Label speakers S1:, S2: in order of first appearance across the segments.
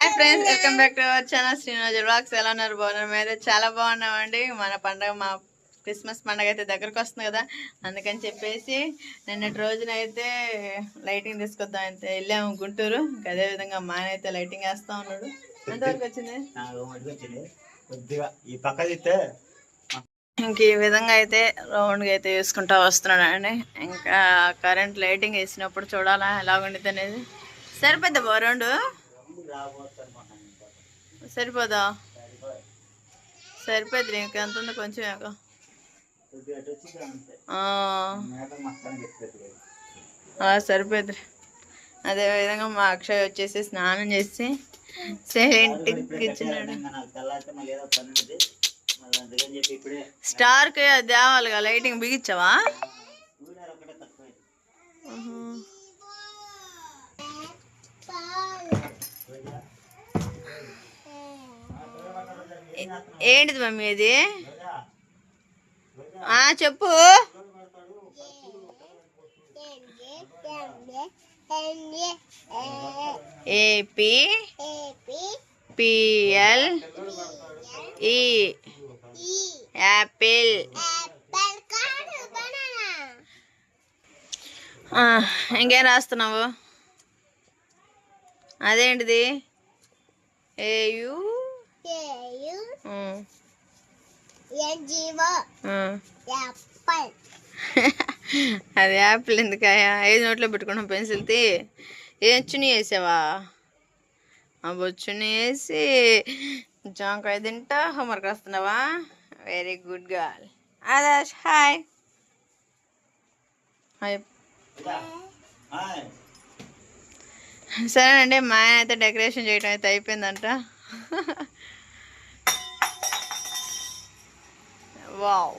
S1: Hi friends welcome back to our channel Srinivasa blogs ఎలా ఉన్నారు? బాగున్నారు? మేము అయితే చాలా బాగున్నామండి. మన పండగ మా క్రిస్మస్ పండగ అయితే దగ్గరకు వస్తుంది కదా. అందుకని చెప్పేసి నిన్నటి రోజున అయితే లైటింగ్ తీసుకొద్దాం అయితే వెళ్ళాము గుంటూరు. అదే విధంగా మా అయితే లైటింగ్ వేస్తా ఉన్నాడు. ఎంతవరకు వచ్చింది?
S2: కొద్దిగా ఈ పక్క
S1: ఇంక ఈ విధంగా అయితే రౌండ్గా అయితే వేసుకుంటా వస్తున్నాడు అండి ఇంకా కరెంట్ లైటింగ్ వేసినప్పుడు చూడాలా ఎలా ఉండిద్ది అనేది సరిపోద్దా బా రౌండ్ సరిపోదా? సరిపోద్ది నీకు ఎంత ఉంది కొంచెం ఎక్కువ. సరిపోద్ది అదే విధంగా మా అక్షయ్ వచ్చేసి స్నానం చేసి సైలెంట్కి కూర్చున్నాడు
S2: నాకు తెల్లారితే మళ్ళీ
S1: లైటింగ్ బిగించావా? ఏంటిది మమ్మీ ఇది? ఆ చెప్పు. A P P L E apple. ఇంకేం రాస్తున్నావు? అదేంటిది? ఏయు. అది యాపిల్ ఎందుకయ్యా? ఐదు నోట్లో పెట్టుకున్నాం పెన్సిల్ తీ? ఏం చుని వేసావా? ఆ బొచ్చుని వేసి జాంకాయ తింటా homework రాస్తున్నావా? Very good girl Adarsh hi hi
S2: hi.
S1: సరేనండి మా ఆయన అయితే డెకరేషన్ చేయడం అయితే అయిపోయిందంట. వావ్.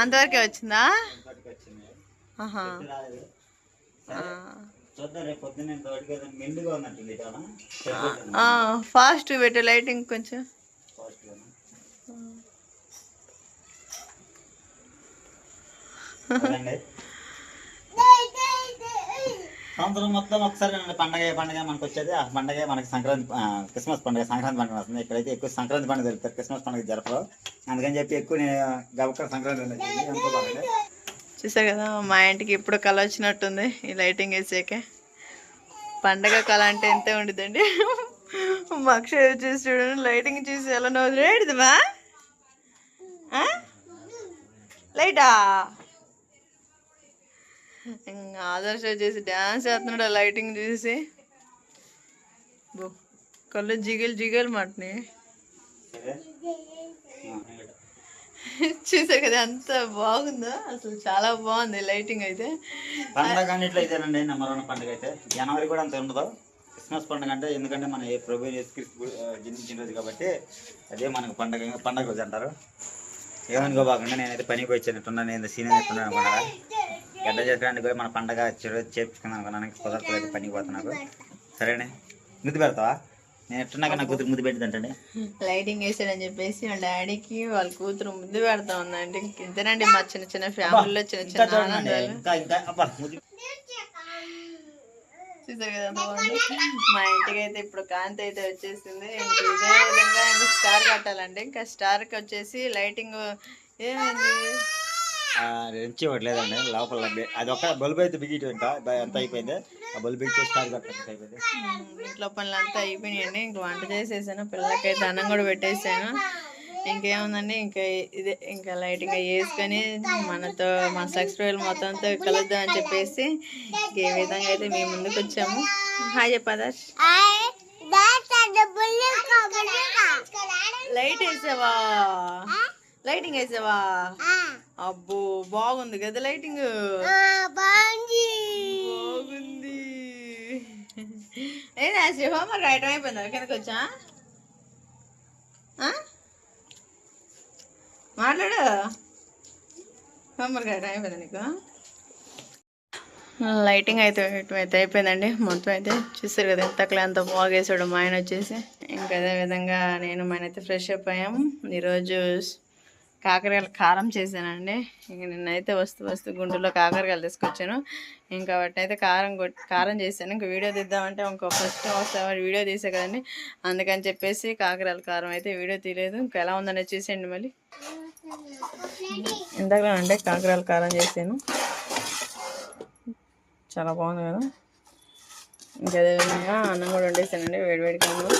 S1: అంతవరకే వచ్చిందా? ఫాస్ట్ పెట్టు లైటింగ్ కొంచెం.
S2: అదండి సంవత్సరం మొత్తం ఒకసారి పండగ పండగ మనకు వచ్చేది ఆ పండగ మనకి సంక్రాంతి క్రిస్మస్ పండుగ సంక్రాంతి పండుగ వస్తుంది. ఇక్కడైతే ఎక్కువ సంక్రాంతి పండుగ జరుగుతారు క్రిస్మస్ పండుగ జరపరు. అందుకని చెప్పి ఎక్కువ నేను గబక్క సంక్రాంతి పండుగ
S1: చూసారు కదా మా ఇంటికి ఇప్పుడు కళ వచ్చినట్టుంది ఈ లైటింగ్ వేసాకే. పండగ కళ అంటే ఎంతే ఉండిద్దండి? మా అక్షయ్ చూడండి లైటింగ్ చూసి ఎలా నవ్వుతుంది మా లైటా? ఆదర్శ చేసి డ్యాన్స్ చేస్తున్నాడు లైటింగ్ చూసి. బో కళ్ళు జిగిల్ జిగలు మాటని. చూసారు కదా ఎంత బాగుందో. అసలు చాలా బాగుంది లైటింగ్ అయితే.
S2: పండగ అన్నిట్లయితేనండి నెంబర్ వన్ పండుగ అయితే. జనవరి కూడా అంత ఉండదు. క్రిస్మస్ పండుగ అంటే ఎందుకంటే మన ఏ ప్రభు యేసుక్రీస్తు జన్మించిన రోజు కాబట్టి అదే మనకు పండగ పండగ రోజు అంటారు. ఏమనుకోబాకుండా నేనైతే పనికి పోయి వచ్చినట్టున్నాను నేను సీనియర్ ఎట్టున్నాను అనుకున్నారా గడ్డ చేసుకోవడానికి కూడా మన పండగ చెడు చేపించుకుందాం అనుకున్నాను. కుదరట్లేదు పనికి పోతున్నాను సరేనే? ముద్దు పెడతావా? నేను ఎట్టున్నాక నా కూతురు ముద్దు పెట్టిందంటండి.
S1: లైటింగ్ వేసాడని చెప్పేసి వాళ్ళ డాడీకి వాళ్ళ కూతురు ముందు పెడతా ఉందండి ఇంతేనండి మా చిన్న చిన్న ఫ్యామిలీలో చిన్న చిన్న
S2: చూడండి.
S1: ఆనందాలు.
S2: ఇంకా ఇంకా అబ్బా ముద్దు.
S1: చూసారు కదా మా ఇంటికి అయితే ఇప్పుడు కాంతి అయితే వచ్చేసింది. ఇంక ఇదే విధంగా ఇంకా స్టార్ కట్టాలండి ఇంకా స్టార్కి వచ్చేసి లైటింగ్ ఏమైంది?
S2: ఆ, రెంచి ఇవ్వట్లేదండి లోపల అది ఒక బల్బు అయితే బిగిటి ఇంకా బ- ఎంత అయిపోయింది. ఆ బల్బు బిగి స్టార్ట్ అయిపోయింది.
S1: ఇంట్లో పనులు అంతా అయిపోయినాయండి. ఇంక వంట చేసేసాను పిల్లలకైతే అన్నం కూడా పెట్టేసాను. ఇంకేముందండి ఇంకా ఇదే ఇంకా లైటింగ్ వేసుకొని మనతో మన సక్సెస్ఫుల్ మొత్తంతో కలుద్దాం అని చెప్పేసి ఇంక ఏ విధంగా అయితే మేము ముందుకు వచ్చాము. హాయ్ చెప్పదాష్ లైట్ వేసావా? లైటింగ్ వేసావా? అబ్బో బాగుంది కదా లైటింగ్? బాగుంది. ఏదా హోంవర్క్ రాయటం అయిపోయిందా? కిందకి వచ్చా? మాట్లాడు. హోంవర్క్ రాయటం అయిపోయిందా నీకు? లైటింగ్ అయితే అయితే అయిపోయిందండి. మొత్తం అయితే చూసారు కదా ఎంత ఎంత బాగా వేసాడు మా ఆయన వచ్చేసి. ఇంకా అదే విధంగా నేను మా ఆయన అయితే ఫ్రెష్ అప్ అయ్యాము ఈరోజు కాకరకాయలు కారం చేశానండి. ఇంక నిన్నైతే వస్తూ వస్తూ గుంటూరులో కాకరకాయలు తీసుకొచ్చాను. ఇంకా వాటిని అయితే కారం కారం చేశాను. ఇంకా వీడియో తీద్దామంటే ఇంకో ఫస్ట్ ఒకసారి వీడియో తీసే కదండి. అందుకని చెప్పేసి కాకరకాయల కారం అయితే వీడియో తీయలేదు. ఇంకా ఎలా ఉందని చూసేయండి మళ్ళీ. ఇందాక అంటే కాకరకాయల కారం చేశాను. చాలా బాగుంది కదా. ఇంకా అదేవిధంగా అన్నం కూడా వండేసానండి. వేడివేడిగా అన్నం.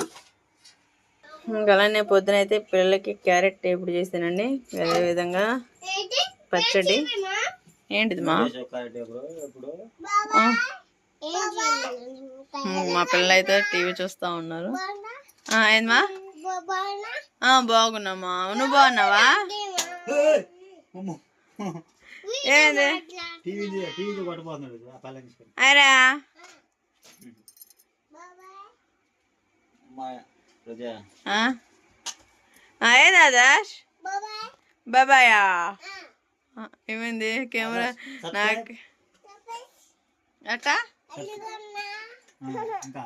S1: అలానే పొద్దున అయితే పిల్లలకి క్యారెట్ టేపుడు చేశానండి. అదేవిధంగా పచ్చడి. ఏంటిది మా?
S2: ఇప్పుడు
S1: మా పిల్లలు అయితే టీవీ చూస్తూ ఉన్నారు. ఏందమ్మా బాగున్నామా? నువ్వు బాగున్నావా? ఏంది?
S2: టీవీ మా రోజా
S1: ఆ? ఆ, ఏది ఆదర్శ్ బాబాయా ఆ, ఏమైంది కెమెరా నాకు అట్టా
S2: ఇంకా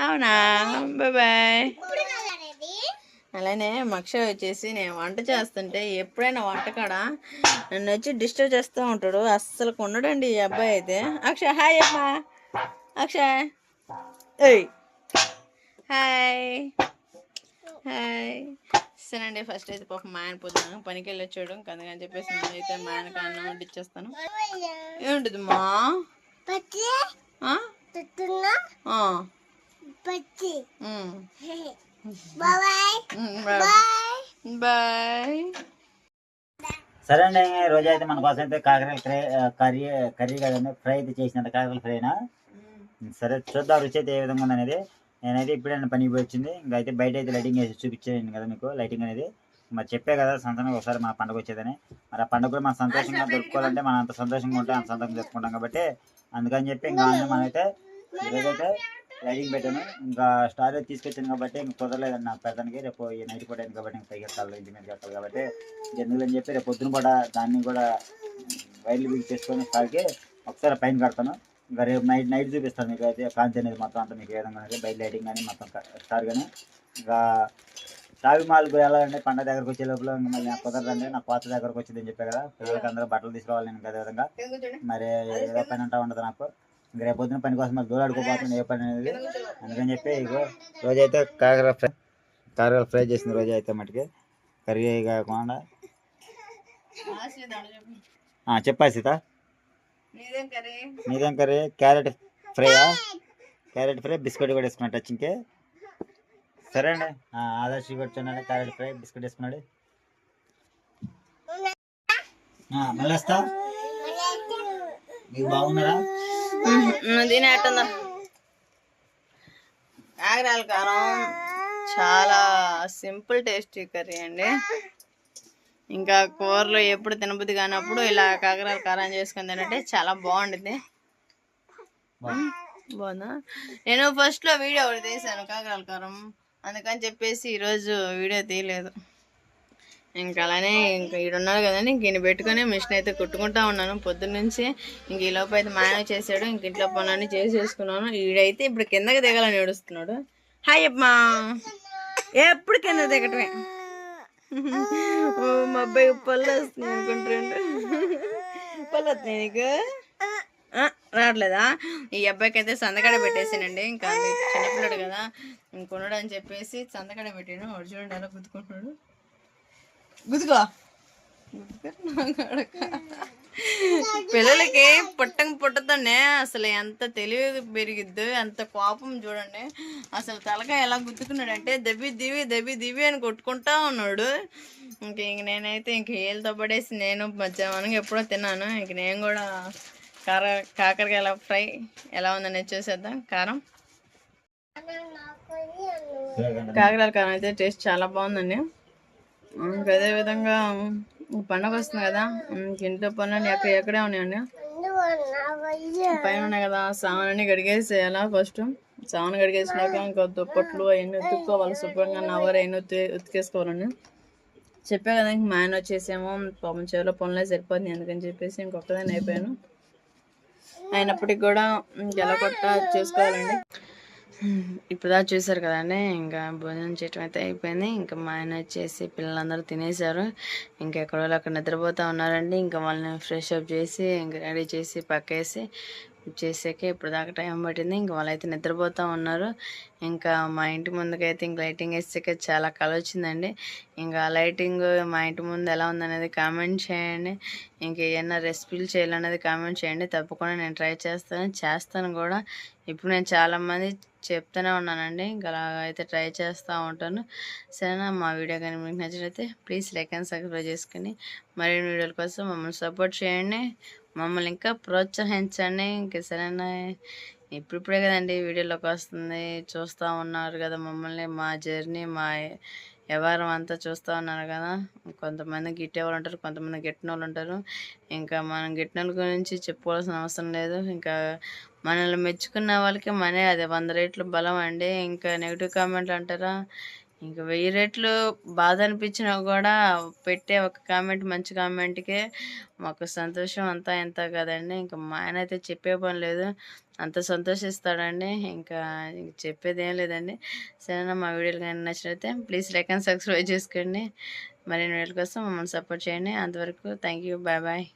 S1: అవునా బాయ్ అలానే మక్ష వచ్చేసి నేను వంట చేస్తుంటే ఎప్పుడైనా వంటకాడ నన్ను వచ్చి డిస్టర్బ్ చేస్తూ ఉంటాడు. అస్సలు ఉండడండి ఈ అబ్బాయి అయితే. అక్షయ్ హాయ్ అమ్మా. అక్షయ్. ఏయ్. హాయ్. హాయ్. సరేనండి ఫస్ట్ అయితే పాపం మా ఆయన పొద్దున పనికి వెళ్ళి వచ్చాడు అందుకని చెప్పేసి నేను అయితే మా ఆయనకి అన్నం వడ్డిచ్చేస్తాను ఏముంటుంది మా? ఆ? బాయ్
S2: సరే అండి రోజు అయితే మన కోసం అయితే కాకరకాయ ఫ్రై కర్రీ కర్రీ కదండి ఫ్రై అయితే చేసినట్టు కాకరకాయ ఫ్రైనా? సరే చూద్దాం రుచి అయితే ఏ విధంగా ఉంది అనేది నేనైతే ఇప్పుడే పోయి వచ్చింది ఇంకా అయితే బయట అయితే లైటింగ్ వేసి చూపించాను కదా మీకు లైటింగ్ అనేది. మరి చెప్పే కదా సంతానం ఒకసారి మన పండుగ వచ్చేదని. మరి ఆ పండుగ కూడా మనం సంతోషంగా జరుపుకోవాలంటే మనం అంత సంతోషంగా ఉంటే అంత సంతోషంగా జరుపుకుంటాం కాబట్టి అందుకని చెప్పి ఇంకా మనమైతే ఈరోజైతే లైటింగ్ పెట్టాను. ఇంకా స్టార్ తీసుకొచ్చాను కాబట్టి ఇంకా కుదరలేదండి నాకు పెద్దనికి రేపు ఈ నైట్ పూట అయింది కాబట్టి ఇంకా పైకి ఎక్కాలి ఇంటి మీదకి ఎక్కాలి కాబట్టి ఎందుకని చెప్పి రేపు పొద్దున కూడా దాన్ని కూడా వైర్లు బిగ్ చేసుకొని స్టార్కి ఒకసారి పైన కడతాను. ఇంకా రేపు నైట్ నైట్ చూపిస్తాను మీకు అయితే. కాంతి అనేది మొత్తం అంతా మీకు ఏ విధంగా బయట లైటింగ్ కానీ మొత్తం స్టార్ కానీ ఇంకా షాపింగ్ మాల్కి వెళ్ళాలంటే పండగ దగ్గరకు వచ్చే లోపల మళ్ళీ నాకు కుదరదండి. నాకు కోత దగ్గరకు వచ్చిందని చెప్పే కదా. పిల్లలకి అందరూ బట్టలు తీసుకోవాలి నేను అదే విధంగా. మరి ఏదో పని అంటా ఉండదు నాకు. రేపు పొద్దున పని కోసం మరి దూరాడుకోబోతుంది ఏ పని అనేది. అందుకని చెప్పి ఇగో రోజు అయితే కాకర ఫ్రై కాకర ఫ్రై చేసిన రోజు అయితే మటుకి. కర్రీ కాకుండా. ఆ, చెప్పా. సీత. మీదేం కర్రీ? క్యారెట్ ఫ్రైయా? క్యారెట్ ఫ్రై బిస్కెట్ కూడా వేసుకున్నా టచ్చింగ్కి సరే అండి. ఆ, ఆదర్శ్ కూడా చూడండి క్యారెట్ ఫ్రై బిస్కెట్ వేసుకున్నాడు. ఆ, మళ్ళీ వస్తా మీరు బాగున్నారా?
S1: దీని ఎట్టుందా కాకరాల కారం చాలా సింపుల్ టేస్టీ కర్రీ అండి. ఇంకా కూరలు ఎప్పుడు తినబుద్ది కానప్పుడు ఇలా కాకరాల కారం చేసుకుని తినంటే చాలా బాగుంటుంది
S2: బాగుందా?
S1: నేను ఫస్ట్లో వీడియో ఒకటి తీసాను కాకరాల కారం. అందుకని చెప్పేసి ఈరోజు వీడియో తీయలేదు. ఇంకా అలానే ఇంకా ఈడున్నారు కదండి ఇంక ఈయన పెట్టుకొని మిషన్ అయితే కుట్టుకుంటా ఉన్నాను. పొద్దున్న నుంచి ఇంక ఈ లోపు అయితే మాయన చేశాడు ఇంక ఇంట్లో పనులన్నీ చేసేసుకున్నాను. ఈడైతే ఇప్పుడు కిందకి దిగాలని ఏడుస్తున్నాడు. హాయ్ అమ్మా ఎప్పుడు కింద దిగటమే. ఓ మా అబ్బాయి పళ్ళు వస్తుంది అనుకుంటుండ్రు పళ్ళు వస్తున్నాయి నీకు? రావట్లేదా? ఈ అబ్బాయికి అయితే సందకాడ పెట్టేసానండి ఇంకా చిన్నపిల్లడు కదా ఇంకొనడు అని చెప్పేసి సందకాడ పెట్టాను. వాడు చూడండి అలా గుద్దుకుంటున్నాడు. గుద్దుకో. పిల్లలకి పుట్టక పుట్టతోనే అసలు ఎంత తెలివి పెరిగిద్దో ఎంత కోపం చూడండి. అసలు తలకాయ ఎలా గుద్దుకున్నాడంటే దెబ్బి దివి దెబ్బి దివి అని కొట్టుకుంటా ఉన్నాడు. ఇంక ఇంక నేనైతే ఇంక ఏళ్ళతో పడేసి నేను మధ్యాహ్నం ఎప్పుడో తిన్నాను. ఇంక నేను కూడా కార కాకరకాయల ఫ్రై ఎలా ఉందని చూసేద్దాం. కారం. కాకరకాయల కారం అయితే టేస్ట్ చాలా బాగుందండి. అదే విధంగా పండగ వస్తుంది కదా ఇంట్లో పనులు ఎక్కడ ఎక్కడే ఉన్నాయండి? పైన ఉన్నాయి కదా సామాన్ని అన్ని ఫస్ట్ సామాన్ గడిగేసినాక ఇంకా దుప్పట్లు అవన్నీ ఉతుక్కోవాలి శుభ్రంగా నవర్ అయిన ఉతి ఉతికేసుకోవాలండి. చెప్పా కదా ఇంక మా ఆయన వచ్చేసేమో పాపం చెవిలో పనులే సరిపోతుంది అందుకని చెప్పేసి ఇంకొకదాన్ని అయిపోయాను. అయినప్పటికి కూడా ఇంక ఎలా కొట్ట చేసుకోవాలండి? ఇప్పుడు దా చూసారు కదండి ఇంకా భోజనం చేయటం అయితే అయిపోయింది. ఇంకా మా ఆయన వచ్చేసి పిల్లలందరూ తినేశారు. ఇంకా ఎక్కడో వాళ్ళు అక్కడ నిద్రపోతూ ఉన్నారండి. ఇంకా వాళ్ళని ఫ్రెష్ అప్ చేసి ఇంకా రెడీ చేసి పక్కేసి చేసాక ఇప్పుడు దాకా టైం పట్టింది. ఇంకా వాళ్ళైతే నిద్రపోతూ ఉన్నారు. ఇంకా మా ఇంటి ముందుకైతే ఇంక లైటింగ్ వేసాక చాలా కళ వచ్చిందండి. ఇంకా లైటింగ్ మా ఇంటి ముందు ఎలా ఉందనేది కామెంట్ చేయండి. ఇంకా ఏమైనా రెసిపీలు చేయాలనేది కామెంట్ చేయండి. తప్పకుండా నేను ట్రై చేస్తాను. చేస్తాను కూడా. ఇప్పుడు నేను చాలామంది చెప్తూనే ఉన్నానండి. ఇంకా అలా అయితే ట్రై చేస్తూ ఉంటాను. సరేనా? మా వీడియో కానీ మీకు నచ్చినట్లయితే ప్లీజ్ లైక్ అండ్ సబ్స్క్రైబ్ చేసుకుని మరిన్ని వీడియోల కోసం మమ్మల్ని సపోర్ట్ చేయండి. మమ్మల్ని ఇంకా ప్రోత్సహించండి ఇంకా సరేనా? ఇప్పుడిప్పుడే కదండి వీడియోలోకి వస్తుంది. చూస్తూ ఉన్నారు కదా మమ్మల్ని మా జర్నీ మా వ్యవహారం అంతా చూస్తూ ఉన్నారు కదా. కొంతమంది గిట్టే వాళ్ళు ఉంటారు కొంతమంది గిట్టిన వాళ్ళు ఉంటారు. ఇంకా మనం గిట్టిన వాళ్ళ గురించి చెప్పుకోవాల్సిన అవసరం లేదు. ఇంకా మనల్ని మెచ్చుకున్న వాళ్ళకి మనే అది వంద రేట్లు బలం అండి. ఇంకా నెగిటివ్ కామెంట్లు అంటారా? ఇంకా వెయ్యి రెట్లు బాధ అనిపించినా కూడా పెట్టే ఒక కామెంట్ మంచి కామెంట్కే మాకు సంతోషం అంతా ఎంత కదండి. ఇంకా మా ఆయన అయితే చెప్పే పని లేదు. అంత సంతోషిస్తాడండి. ఇంకా ఇంకా చెప్పేది ఏం లేదండి. సరేనా మా వీడియోలు కానీ నచ్చినైతే ప్లీజ్ లైక్ అండ్ సబ్స్క్రైబ్ చేసుకోండి మరిన్ని వీడియోల కోసం మమ్మల్ని సపోర్ట్ చేయండి. అంతవరకు థ్యాంక్ యూ బాయ్ బాయ్